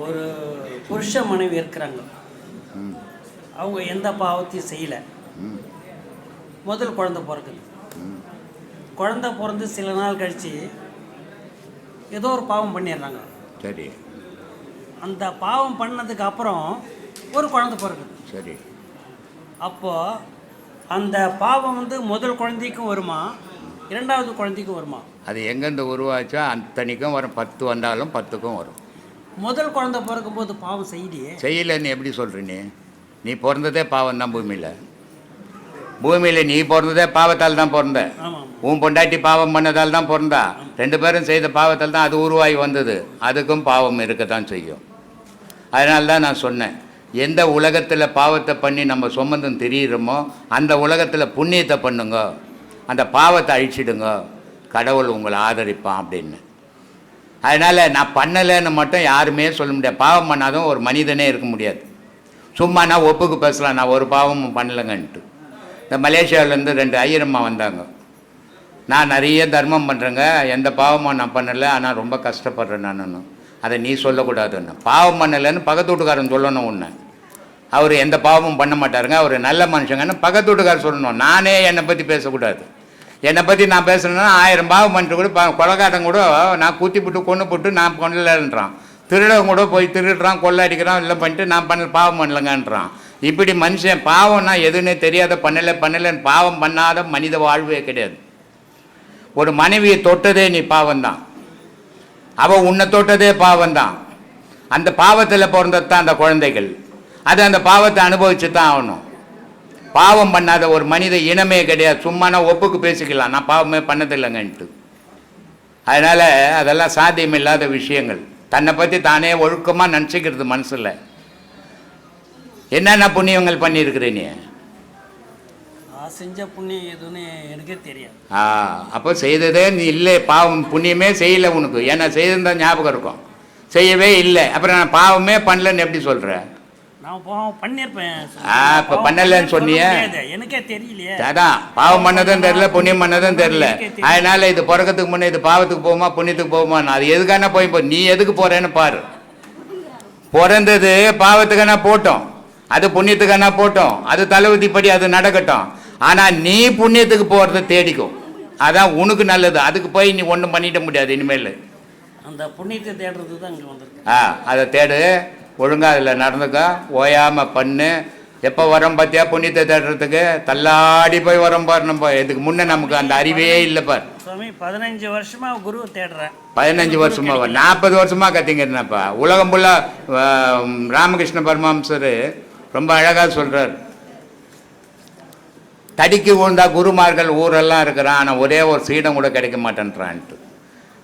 ஒரு புருஷ மனைவி இருக்கிறாங்க. அவங்க எந்த பாவத்தையும் செய்யலை. முதல் குழந்தை பிறக்குது. குழந்தை பிறந்து சில நாள் கழித்து ஏதோ ஒரு பாவம் பண்ணிடுறாங்க. சரி. அந்த பாவம் பண்ணதுக்கு அப்புறம் ஒரு குழந்தை பிறக்குது. சரி. அப்போது அந்த பாவம் வந்து முதல் குழந்தைக்கும் வருமா? இரண்டாவது குழந்தைக்கும் வருமா? அது எங்கேருந்து உருவாச்சோ அத்தனைக்கும் வரும். பத்து வந்தாலும் பத்துக்கும் வரும். முதல் குழந்தை பிறக்கும்போது பாவம் செய்யலையே செய்யலைன்னு எப்படி சொல்ற நீ? நீ பிறந்ததே பாவம் தான் பூமியில். பூமியில் நீ பிறந்ததே பாவத்தால் தான் பிறந்த. உன் பொண்டாட்டி பாவம் பண்ணதால் தான் பிறந்தா. ரெண்டு பேரும் செய்த பாவத்தால் தான் அது உருவாகி வந்தது. அதுக்கும் பாவம் இருக்க தான் செய்யும். அதனால தான் நான் சொன்னேன் எந்த உலகத்தில் பாவத்தை பண்ணி நம்ம சுமந்தும் தெரியுறோமோ அந்த உலகத்தில் புண்ணியத்தை பண்ணுங்க. அந்த பாவத்தை அழிச்சிடுங்க. கடவுள் உங்களை ஆதரிப்பான் அப்படின்னு. அதனால் நான் பண்ணலைன்னு மட்டும் யாருமே சொல்ல முடியாது. பாவம் பண்ணாதான் ஒரு மனிதனே இருக்க முடியாது. சும்மா நான் ஒப்புக்கு பேசலாம் நான் ஒரு பாவமும் பண்ணலைங்கன்ட்டு. இந்த மலேசியாவிலேருந்து ரெண்டு ஐயரம்மா வந்தாங்க. நான் நிறைய தர்மம் பண்ணுறேங்க எந்த பாவமும் நான் பண்ணலை. ஆனால் ரொம்ப கஷ்டப்படுறேன் நான் அதை நீ சொல்லக்கூடாதுன்னு. பாவம் பண்ணலைன்னு பக்கத்து வீட்டுக்காரன் சொல்லணும் ஒன்று அவர் எந்த பாவமும் பண்ண மாட்டாருங்க. அவர் நல்ல மனுஷங்கன்னு பக்கத்து வீட்டுக்காரர் சொல்லணும். நானே என்னை பற்றி பேசக்கூடாது. என்னை பற்றி நான் பேசணுன்னா ஆயிரம் பாவம் பண்ணிட்டு கூட கொலகாட்டம் கூட நான் குத்தி போட்டு கொண்டு போட்டு நான் பண்ணலன்றான் திருடவன் கூட போய் திருடுறான் கொள்ளை அடிக்கிறான் இல்லை பண்ணிட்டு நான் பண்ணல பாவம் பண்ணலங்கன்றான். இப்படி மனுஷன் பாவம்னா எதுன்னே தெரியாத பண்ணலை பண்ணலைன்னு பாவம் பண்ணாத மனித வாழ்வே கிடையாது. ஒரு மனைவியை தொட்டதே நீ பாவம்தான். அவள் உன்னை தொட்டதே பாவம்தான். அந்த பாவத்தில் பிறந்தது தான் அந்த குழந்தைகள். அது அந்த பாவத்தை அனுபவிச்சு தான் ஆகணும். பாவம் பண்ணாத ஒரு மனித இனமே கிடையாது. சும்மா நான் ஒப்புக்கு பேசிக்கலாம். நான் பாவமே பண்ணதில்லைங்கன்ட்டு. அதனால் அதெல்லாம் சாத்தியமில்லாத விஷயங்கள். தன்னை பற்றி தானே ஒழுக்கமாக நினச்சிக்கிறது மனசில். என்னென்ன புண்ணியங்கள் பண்ணியிருக்கிற நீ செஞ்ச புண்ணியம் எதுன்னு எனக்கே தெரியாது. ஆ அப்போ செய்ததே நீ இல்லை. பாவம் புண்ணியமே செய்யலை உனக்கு. ஏன்னா செய்திருந்தா ஞாபகம் இருக்கும். செய்யவே இல்லை. அப்புறம் நான் பாவமே பண்ணலன்னு எப்படி சொல்கிற நான் பாவம் பண்ணியிருப்பேன் ஆ, இப்ப பண்ணலைன்னு சொன்னியே? எனக்கே தெரியலையே. அதான் பாவம் பண்ணதும் தெரியல புண்ணியம் பண்ணதும் தெரியல. அதனால இது பிறக்கிறதுக்கு முன்னே இது பாவத்துக்கு போகுமா புண்ணியத்துக்கு போகுமா? அது எதுக்கான போய் போ நீ எதுக்கு போறேன்னு பாரு. பிறந்தது பாவத்துக்கான போட்டோம். அது புண்ணியத்துக்கான போட்டோம். அது தலைவிதிப்படி அது நடக்கட்டும். ஆனா நீ புண்ணியத்துக்கு போறதை தேடிக்கும் அதான் உனக்கு நல்லது. அதுக்கு போய் நீ ஒன்றும் பண்ணிட முடியாது இனிமேல். அந்த புண்ணியத்தை தேடுறது தான் இங்கே வந்திருக்கு. ஆ அதை தேடு. ஒழுங்கா அதில் நடந்துக்க. ஓயாம பண்ணு. எப்போ வரோம் பார்த்தியா புண்ணியத்தை தேடுறதுக்கு. தள்ளாடி போய் வரோம் பாரு நம்ம. இதுக்கு முன்னே நமக்கு அந்த அறிவே இல்லை பார். பதினஞ்சு வருஷமா குருவை தேடுறேன். பதினஞ்சு வருஷமா நாற்பது வருஷமா கத்திங்கிறேன்ப்பா உலகம் ஃபுல்லாக ராமகிருஷ்ண பரமஹம்சர் ரொம்ப அழகாக சொல்றார். தடிக்கு விழுந்தா குருமார்கள் ஊரெல்லாம் இருக்கிறான். ஆனால் ஒரே ஒரு சீடம் கூட கிடைக்க மாட்டேன்றான்ட்டு.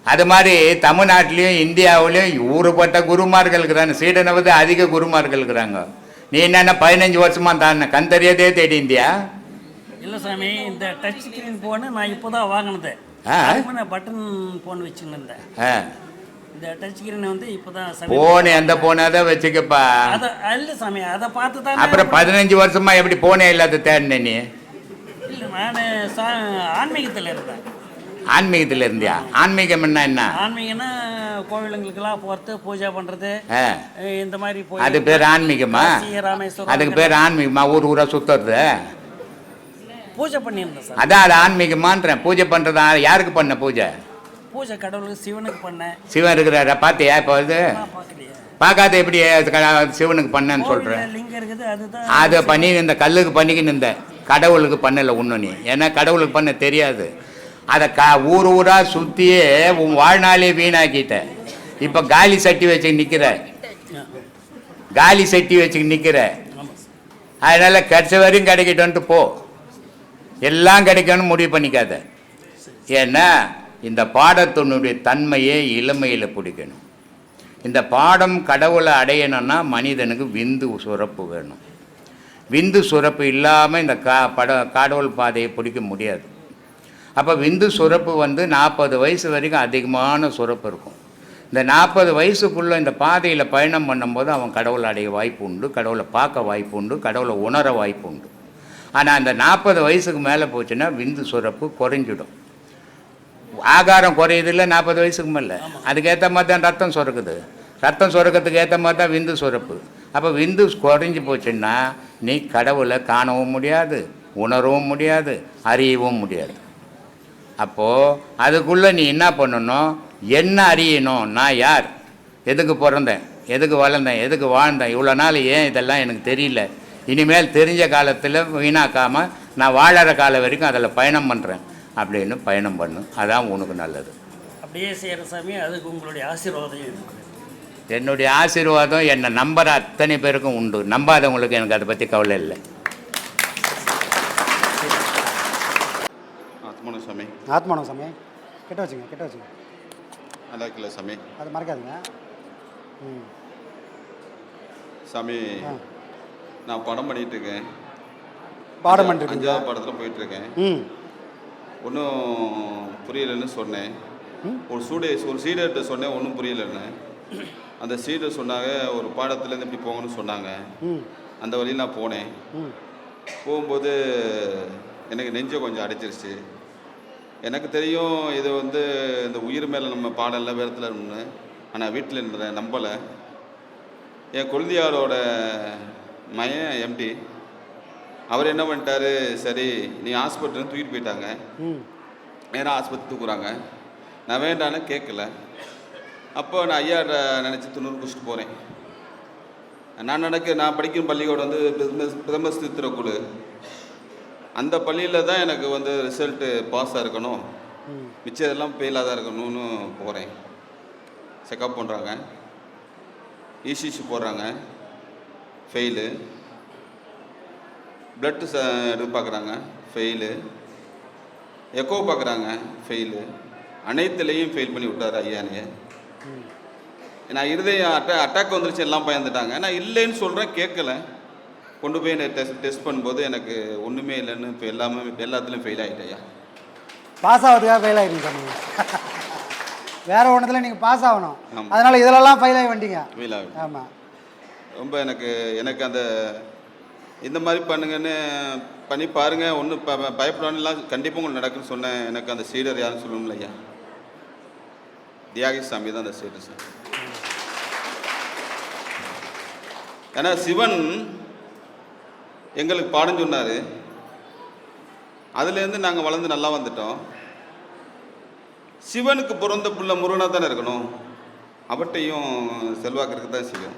அது மாதிரி தமிழ்நாட்டிலையும் இந்தியாவிலையும் ஊறுபட்ட குருமார்கள் இருக்கிறாங்க சீடனை வந்து அதிக குருமார்கள் இருக்கிறாங்க நீ என்னென்ன பதினஞ்சு வருஷமா தான் கண் தெரியாதே தேடி இந்தியா இல்லை சாமி இந்த டச் ஸ்க்ரீன் ஃபோனு நான் இப்போ தான் வாங்கினது பட்டன் ஃபோன் ஆ. இந்த டச் ஸ்க்ரீன் வந்து இப்போ தான் போன் எந்த போனாத வச்சுக்கப்பா. அதை இல்லை சாமி அதை பார்த்து தான் அப்புறம் பதினஞ்சு வருஷமா எப்படி போனே இல்லாத தேடின நீ? இல்லை நான் ஆன்மீகத்தில் இருந்தேன். ஆன்மீகத்தில் இருந்தியா ஆன்மீகம் என்ன என்ன? ஆன்மீகம்னா கோவிலுங்களுக்கெல்லாம் போகிறது பூஜை பண்ணுறது இந்த மாதிரி போய் அது பேர் ஆன்மீகமா? ராமேஸ்வரம் அதுக்கு பேர் ஆன்மீகமா? ஊர் ஊரா சுத்துறது? பூஜை பண்ணியிருந்தேன் சார். அதான் அது ஆன்மீகமான்றேன். பூஜை பண்றது ஆ- யாருக்கு பண்ண பூஜை? பூஜை கடவுளுக்கு சிவனுக்கு பண்ணேன். சிவன் இருக்கிறார? பார்த்தியா இப்போ பார்க்கலையே பார்க்காத எப்படி சிவனுக்கு பண்ணேன்னு சொல்கிறேன் அதை பண்ணி இந்த கல்லுக்கு பண்ணிக்கின்னு இருந்த கடவுளுக்கு பண்ணல ஒன்றும் நீ ஏன்னா கடவுளுக்கு பண்ண தெரியாது. அதை க ஊர் ஊராக சுற்றியே உன் வாழ்நாளே வீணாக்கிட்ட. இப்போ காலி சட்டி வச்சு நிற்கிற காலி சட்டி வச்சு நிற்கிற அதனால் சார் கிடைச்ச வரையும் கிடைக்கட்டும்ட்டு போ. எல்லாம் கிடைக்கணும்னு முடிவு பண்ணிக்காத. ஏன்னா இந்த பாடத்தினுடைய தன்மையை இளமையில் பிடிக்கணும். இந்த பாடம் கடவுளை அடையணும்னா மனிதனுக்கு விந்து சுரப்பு வேணும். விந்து சுரப்பு இல்லாமல் இந்த கா பட கடவுள் பாதையை பிடிக்க முடியாது. அப்போ விந்து சுரப்பு வந்து நாற்பது வயசு வரைக்கும் அதிகமான சுரப்பு இருக்கும். இந்த நாற்பது வயசுக்குள்ளே இந்த பாதையில் பயணம் பண்ணும்போது அவன் கடவுளை அடைய வாய்ப்பு உண்டு கடவுளை பார்க்க வாய்ப்பு உண்டு கடவுளை உணர வாய்ப்பு உண்டு. ஆனால் அந்த நாற்பது வயசுக்கு மேலே போச்சுன்னா விந்து சுரப்பு குறைஞ்சிடும். ஆகாரம் குறையுதில்ல நாற்பது வயசுக்கு மேலே? அதுக்கேற்ற மாதிரி தான் ரத்தம் சுரக்குது. ரத்தம் சுரக்கிறதுக்கு ஏற்ற மாதிரி தான் விந்து சுரப்பு. அப்போ விந்து குறைஞ்சி போச்சுன்னா நீ கடவுளை காணவும் முடியாது உணரவும் முடியாது அறியவும் முடியாது. அப்போது அதுக்குள்ளே நீ என்ன பண்ணணும்? என்ன அறியணும்? நான் யார்? எதுக்கு பிறந்தேன்? எதுக்கு வளர்ந்தேன்? எதுக்கு வாழ்ந்தேன்? இவ்வளோ நாள் ஏன் இதெல்லாம் எனக்கு தெரியல. இனிமேல் தெரிஞ்ச காலத்தில் வீணாக்காமல் நான் வாழற காலம் வரைக்கும் அதில் பயணம் பண்ணுறேன் அப்படின்னு பயணம் பண்ணு. அதான் உனக்கு நல்லது. அப்படியே செய்கிற சாமி அதுக்கு உங்களுடைய ஆசீர்வாதம் இருக்குது என்னுடைய ஆசீர்வாதம் என்னை நம்புற அத்தனை பேருக்கும் உண்டு. நம்பாதவங்களுக்கு எனக்கு அதை பற்றி கவலை இல்லை ஆத்மான சாமி ஆத்மானம் சாமி. கிட்ட வச்சுங்க கிட்ட வச்சுங்க. நல்லா இருக்குல்ல சாமி. அது மறக்காதுங்க. ம். சாமி ஆ. நான் படம் பண்ணிட்டு இருக்கேன் பாடம் பண்ணிருக்கீங்க அஞ்சாவது படத்தில் போயிட்டு இருக்கேன் ம். ஒன்றும் புரியலைன்னு சொன்னேன். ம். ஒரு சூடே ஒரு சீடர்கிட்ட சொன்னேன் ஒன்றும் புரியலைன்னு. அந்த சீடர் சொன்னாங்க ஒரு பாடத்துலேருந்து இப்படி போங்கன்னு சொன்னாங்க. ம். அந்த வழியில் நான் போனேன். ம். போகும்போது எனக்கு நெஞ்சை கொஞ்சம் அடைச்சிருச்சு எனக்கு தெரியும் இது வந்து இந்த உயிர் மேலே நம்ம பாடல வேறத்தில் ஒன்று ஆனால் வீட்டில் இருந்த நம்பலை. என் குழந்தையாரோட மயன் எம்டி அவர் என்ன பண்ணிட்டாரு? சரி நீ ஹாஸ்பிட்டல் தூக்கிட்டு போயிட்டாங்க. நேராக ஆஸ்பத்திரி தூக்குறாங்க. நான் வேண்டான்னு கேட்கல அப்போ நான் ஐயாட்ட நினச்சி துணூறு குடிச்சிட்டு போகிறேன் நான் நடக்க நான் படிக்கும் பள்ளிக்கூடம் வந்து பிரதம பிரதமஸ்தி திருக்குழு அந்த பள்ளியில் தான் எனக்கு வந்து ரிசல்ட்டு பாஸாக இருக்கணும். மிச்சம் இதெல்லாம் ஃபெயிலாக தான் இருக்கணும்னு போகிறேன் செக்கப் பண்ணுறாங்க இசிசி போடுறாங்க. ஃபெயிலு ப்ளட்டு ச இது பார்க்குறாங்க ஃபெயிலு எக்கோ பார்க்குறாங்க ஃபெயிலு அனைத்துலேயும் ஃபெயில் பண்ணி விட்டார் ஐயானைய நான் இருதயம் அட்டா அட்டாக் வந்துருச்சு எல்லாம் பயந்துட்டாங்க. நான் இல்லைன்னு சொல்கிறேன் கேட்கல. கொண்டு போய் டெஸ்ட் டெஸ்ட் பண்ணும்போது எனக்கு ஒன்றுமே இல்லைன்னு இப்போ எல்லாமே எல்லாத்துலேயும் ஃபெயில் ஆகிட்டேயா பாஸ் ஆகிறதுக்காக ஃபெயில் ஆகிருங்க வேற ஒன்றத்தில் நீங்கள் பாஸ் ஆகணும். அதனால இதிலெல்லாம் ஃபெயில் ஆகி வந்துட்டீங்க ஃபெயில் ஆகிட்டேன் ஆமாம் ரொம்ப எனக்கு எனக்கு அந்த இந்த மாதிரி பண்ணுங்கன்னு பண்ணி பாருங்க. ஒன்றும் ப பயப்படாமலாம் கண்டிப்பாக உங்களுக்கு நடக்குன்னு சொன்னேன். எனக்கு அந்த சீடர் யாருன்னு சொல்லணும்ல ஐயா. தியாகி சாமி தான் அந்த சீடர் சார். ஏன்னா சிவன் எங்களுக்கு பாடம் சொன்னார். அதுலேருந்து நாங்கள் வளர்ந்து நல்லா வந்துட்டோம். சிவனுக்கு பிறந்த புள்ள முருகனாக தானே இருக்கணும். அவட்டையும் செல்வாக்கு இருக்க தான் செய்யும்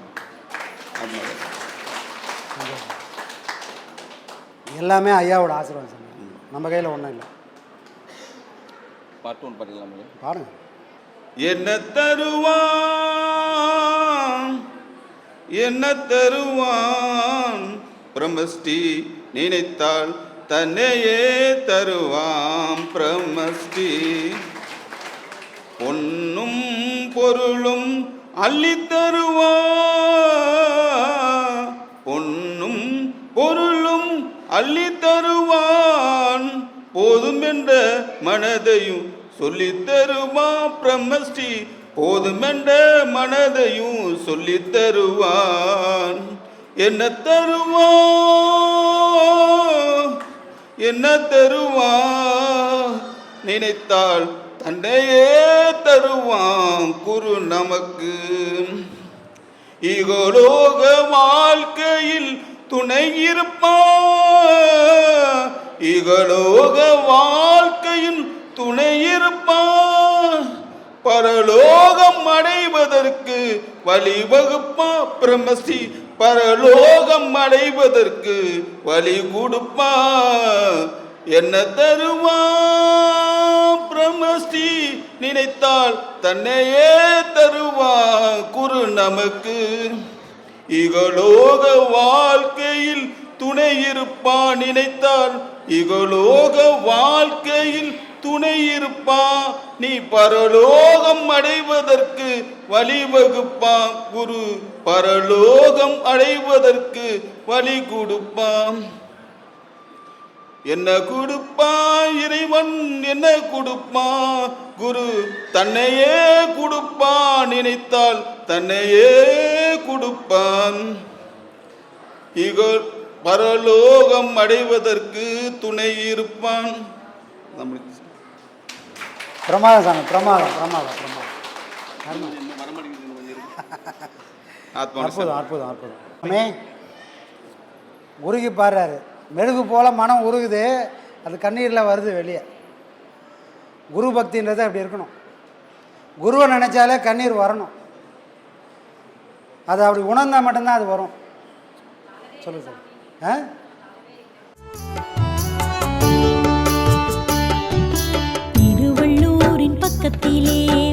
எல்லாமே ஐயாவோட ஆசீர்வாதம் சாமி. நம்ம கையில் ஒன்றும் இல்லை. பாட்டு ஒன்று பாடிக்கலாமே பாருங்க என்ன தருவான்? என்ன தருவான்? பிரமஸ்டி நினைத்தால் தன்னையே தருவான் பிரமஸ்டி பொன்னும் பொருளும் அள்ளி தருவா. பொன்னும் பொருளும் அள்ளி தருவான். போதும் என்ற மனதையும் சொல்லி தருவா பிரம்மஸ்ரீ போதும் என்ற மனதையும் சொல்லி தருவான். என்ன தருவான் என்ன தருவான் நினைத்தால் தன்னையே தருவான் குரு நமக்கு. இகலோக வாழ்க்கையில் துணை இருப்பான் இகலோக வாழ்க்கையில் துணை இருப்பான் பரலோகம் அடைவதற்கு வழிவகுப்பா பிரமசி பரலோகம் அடைவதற்கு வழி கொடுப்பா என்ன தருவா பிரமஸ்தி நினைத்தால் தன்னையே தருவா குரு நமக்கு. இகலோக வாழ்க்கையில் துணை இருப்பான் நினைத்தால் இகலோக வாழ்க்கையில் துணை இருப்பான் நீ பரலோகம் அடைவதற்கு வழிவகுப்பான் குரு பரலோகம் அடைவதற்கு வழி கொடுப்பான் என்ன கொடுப்பான் இறைவன் என்ன கொடுப்பான் குரு தன்னையே கொடுப்பான் நினைத்தால் தன்னையே கொடுப்பான் இகோ பரலோகம் அடைவதற்கு துணை இருப்பான். நம்மளுக்கு பிரமாதம் சாமி பிரமாதம் பிரமாதம் பிரமாதம். அற்புதம் அற்புதம் அற்புதம். உருகி பாடுறாரு. மெழுகு போல மனம் உருகுது. அது கண்ணீரில் வருது வெளியே. குரு பக்தின்றது அப்படி இருக்கணும். குருவை நினச்சாலே கண்ணீர் வரணும். அது அப்படி உணர்ந்தால் மட்டும்தான் அது வரும். சொல்லுங்க சார் ஆ? கையிலே